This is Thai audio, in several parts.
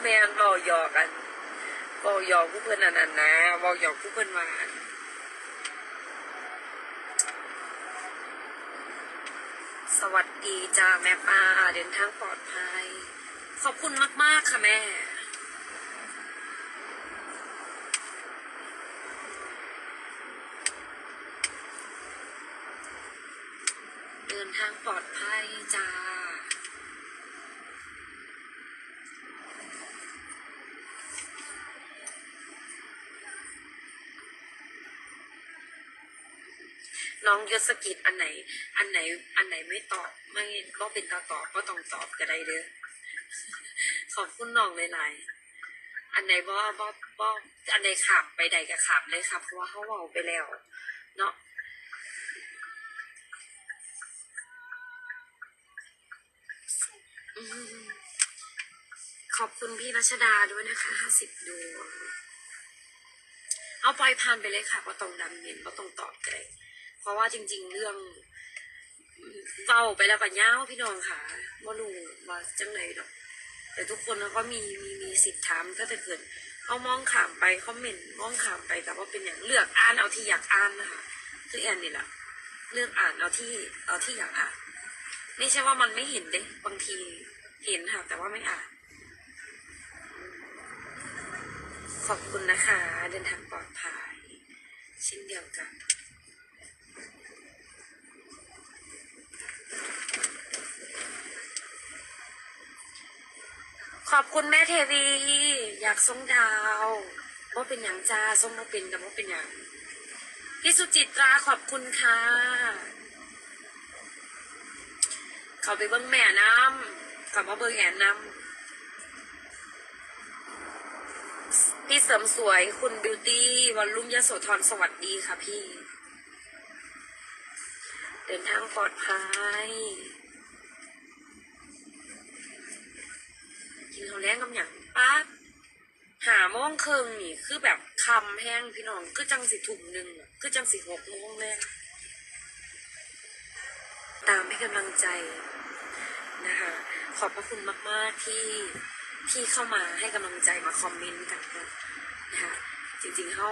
แมนเบาหยอกกันเบาหยอกผู้เพื่อนอันนั้นนะเบาหยอกผู้เพื่อนมาสวัสดีจ้าแม่ป้าเดินทางปลอดภัย ขอบคุณมาก ๆ ค่ะแม่เดินทางปลอดภัยจ้า น้องยศกิจอันไหน อันไหน อันไหนไม่ตอบไม่ก็เป็นตาตอบก็ต้องตอบก็ได้เด้อขอบคุณน้องหลายๆอันไหนบ่บ่บ่อันไหนขามไปใดก็ขามเลยครับเพราะว่าเขาเว้าไปแล้ว เนาะขอบคุณพี่รัชดาด้วยนะคะห้าสิบดวงเอาปล่อยผ่านไปเลยค่ะว่าต้องดำเนินว่าต้องตอบก็ได้ เพราะว่าจริง ๆ เรื่องเว้าไปแล้วก็ย่าพี่น้องค่ะว่ารู้ว่าจังไหนดอก แต่ทุกคนก็มีมีมีสิทธิ์ถามก็จะเกิดเขามองขามไปเขาเมนต์มองขามไปแต่ว่าเป็นอย่างเลือกอ่านเอาที่อยากอ่านนะคะคือแอนนี่แหละเลือกอ่านเอาที่เอาที่อยากอ่านไม่ใช่ว่ามันไม่เห็นเด้บางทีเห็นค่ะ แต่ว่าไม่อ่าน ขอบคุณนะคะ เดินทางปลอดภัยเช่นเดียวกัน ขอบ คุณแม่เทวี อยากส่งดาวว่าเป็นอย่างจ้าส่งมาเป็นแต่ว่าเป็นอย่างพี่สุจิตราขอบคุณค่ะ เขาไปเบิ้งแม่น้ำกลับมาเบิ้งแอนน้ำพี่เสริมสวยคุณบิวตี้วันลุ่มยโสธรสวัสดีค่ะพี่ เดินทางปลอดภัย กินข้าว แรงกับอย่างป้าหาโมงครึ่งนี่คือแบบคำแห้งพี่น้องคือจังสิถุ่มหนึ่งคือจังสิหกโมงแรกตามให้กำลังใจนะคะขอบพระคุณมาก ๆ ที่ที่เข้ามาให้กำลังใจมาคอมเมนต์กันนะคะจริงๆเขา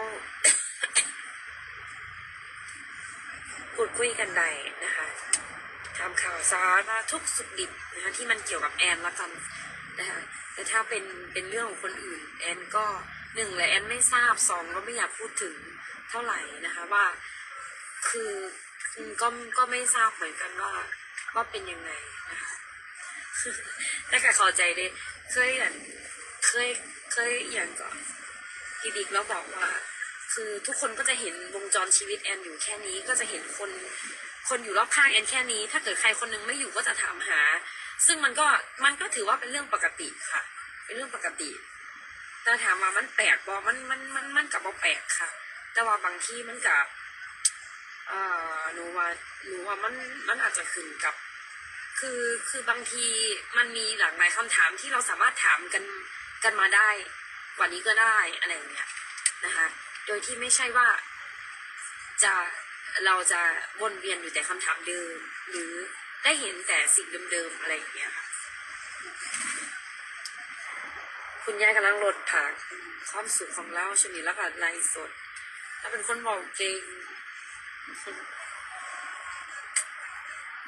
พูดคุยกันได้นะคะทำข่าวสารมาทุกสุดดิบนะคะที่มันเกี่ยวกับแอนละกันนะคะ แต่ถ้าเป็นเป็นเรื่องของคนอื่น แอนก็หนึ่งเละแอนไม่ทราบสองก็ไม่อยากพูดถึงเท่าไหร่นะคะว่าคือคือก็ก็ไม่ทราบเหมือนกันว่าว่าเป็นยังไงนะคะแต่ก็เข้าใจเลยเคยอย่างเคยเคยอย่างก่อนพี่บิ๊กแล้วบอกว่า คือทุกคนก็จะเห็นวงจรชีวิตแอนอยู่แค่นี้ก็จะเห็นคนคนอยู่รอบข้างแอนแค่นี้ ถ้าเกิดใครคนนึงไม่อยู่ก็จะถามหา ซึ่งมันก็มันก็ถือว่าเป็นเรื่องปกติค่ะ เป็นเรื่องปกติ แต่ถามว่ามันแปลกบอมันมันมันมันกับบ่แปลกค่ะ แต่ว่าบางที่มันกับเอ่อหนูว่าหนูว่ามันมันอาจจะขึ้นกับ คือคือบางทีมันมีหลากหลายคำถามที่เราสามารถถามกันกันมาได้ กว่านี้ก็ได้อะไรอย่างเงี้ย โดยที่ไม่ใช่ว่าจะเราจะวนเวียนอยู่แต่คำถามเดิม หรือได้เห็นแต่สิ่งเดิมๆอะไรอย่างเงี้ยค่ะ คุณยายกำลังลดผักความสุขของเราชนี้แล้วก็ไลฟ์สด ถ้าเป็นคนบอกเก่ง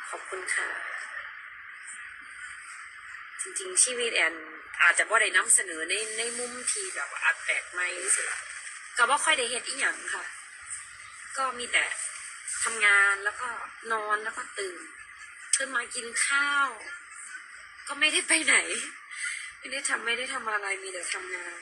ขอบคุณค่ะ จริงๆ ชีวิตแอนอาจจะบ่าได้นำเสนอในในมุมที่แบบว่าอัดแปลกใหม่สิละ ก็บ่ค่อยได้เฮ็ดอีหยังค่ะ ก็มีแต่ทำงานแล้วก็นอนแล้วก็ตื่นขึ้นมากินข้าว ก็ไม่ได้ไปไหน ไม่ได้ทำไม่ได้ทำอะไรมีแต่ทำงาน